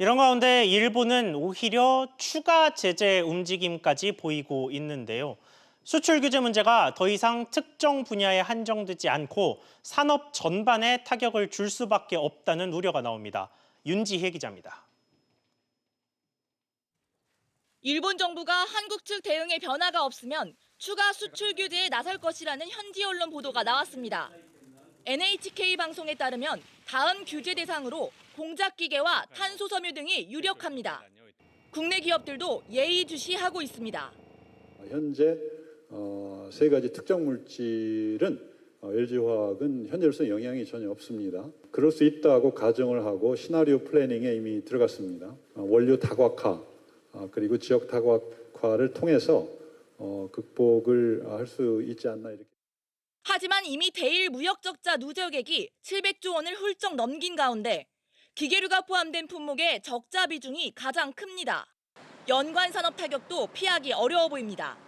이런 가운데 일본은 오히려 추가 제재 움직임까지 보이고 있는데요. 수출 규제 문제가 더 이상 특정 분야에 한정되지 않고 산업 전반에 타격을 줄 수밖에 없다는 우려가 나옵니다. 윤지혜 기자입니다. 일본 정부가 한국 측 대응에 변화가 없으면 추가 수출 규제에 나설 것이라는 현지 언론 보도가 나왔습니다. NHK 방송에 따르면 다음 규제 대상으로 공작기계와 탄소섬유 등이 유력합니다. 국내 기업들도 예의주시하고 있습니다. 현재 어, 세 가지 특정 물질은 어, LG화학은 현재로서 영향이 전혀 없습니다. 그럴 수 있다고 가정을 하고 시나리오 플래닝에 이미 들어갔습니다. 어, 원료 다각화 어, 그리고 지역 다각화를 통해서 어, 극복을 할 수 있지 않나 이렇게. 하지만 이미 대일 무역 적자 누적액이 700조 원을 훌쩍 넘긴 가운데 기계류가 포함된 품목의 적자 비중이 가장 큽니다. 연관 산업 타격도 피하기 어려워 보입니다.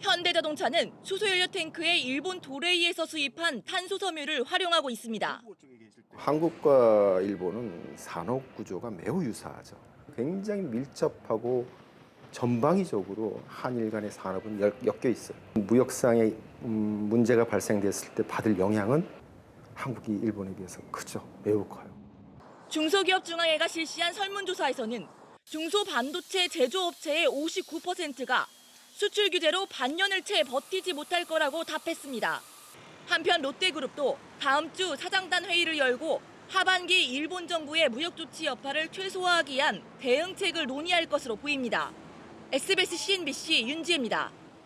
현대자동차는 수소연료 탱크에 일본 도레이에서 수입한 탄소 섬유를 활용하고 있습니다. 한국과 일본은 산업 구조가 매우 유사하죠. 굉장히 밀접하고 전방위적으로 한일 간의 산업은 엮- 엮여 있어요. 무역상의 음, 문제가 발생됐을 때 받을 영향은 한국이 일본에 비해서 크죠. 매우 커요. 중소기업 중앙회가 실시한 설문조사에서는 중소 반도체 제조업체의 59%가 수출 규제로 반년을 채 버티지 못할 거라고 답했습니다. 한편 롯데그룹도 다음 주 사장단 회의를 열고 하반기 일본 정부의 무역 조치 여파를 최소화하기 위한 대응책을 논의할 것으로 보입니다. SBS CNBC 윤지혜입니다.